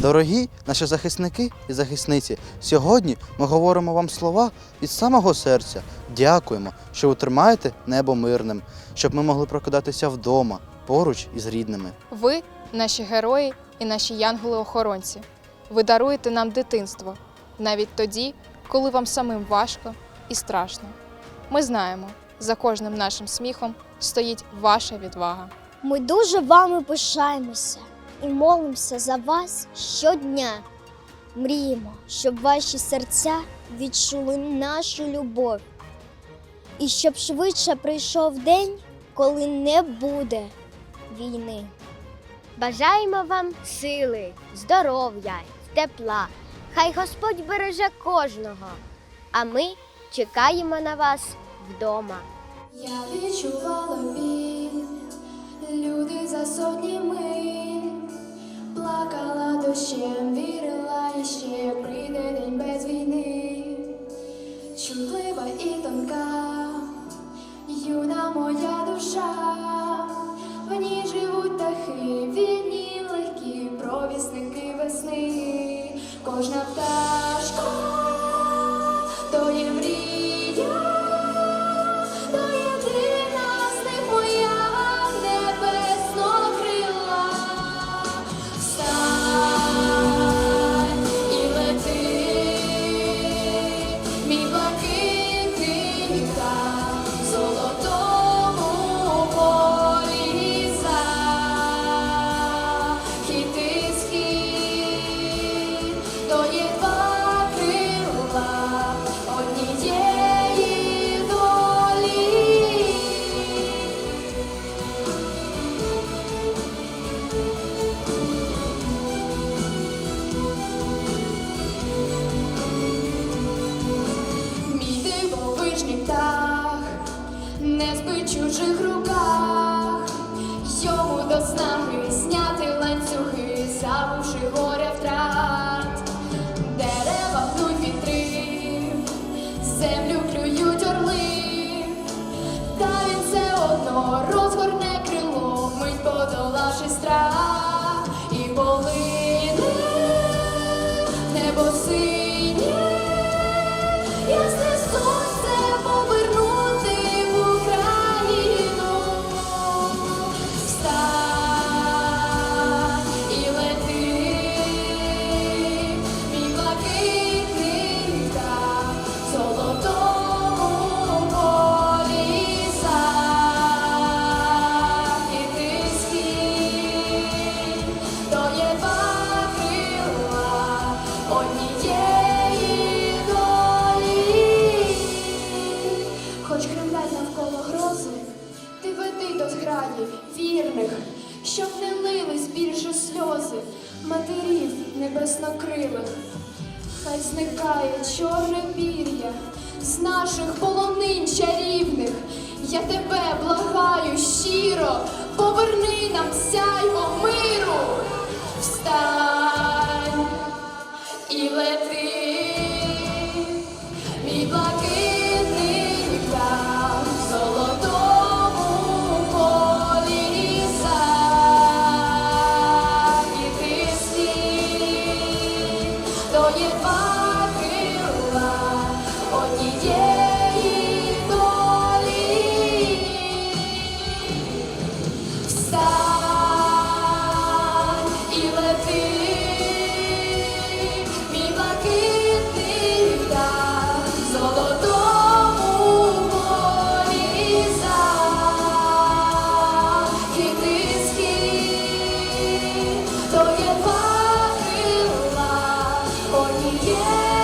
Дорогі наші захисники і захисниці, сьогодні ми говоримо вам слова від самого серця. Дякуємо, що ви тримаєте небо мирним, щоб ми могли прокидатися вдома поруч із рідними. Ви наші герої і наші янголи-охоронці. Ви даруєте нам дитинство, навіть тоді, коли вам самим важко і страшно. Ми знаємо, за кожним нашим сміхом стоїть ваша відвага. Ми дуже вами пишаємося і молимося за вас щодня. Мріємо, щоб ваші серця відчули нашу любов. І щоб швидше прийшов день, коли не буде війни. Бажаємо вам сили, здоров'я, тепла. Хай Господь береже кожного. А ми чекаємо на вас вдома. Я відчувала біль, люди за сотні миль, плакала дощем, вірила і ще прийде день без війни, чутлива і тонка, юна моя душа, в ній живуть птахи, вільні, легкі провісники весни, кожна пташка подолавши страх і полине небо синє. Хоч кремлять навколо грози, ти веди до зграї вірних, щоб не лились більше сльози матерів небеснокрилих. Хай зникає чорне пір'я з наших полонин чарівних. Я тебе благаю щиро, поверни нам сяйво миру. 也罢 yeah.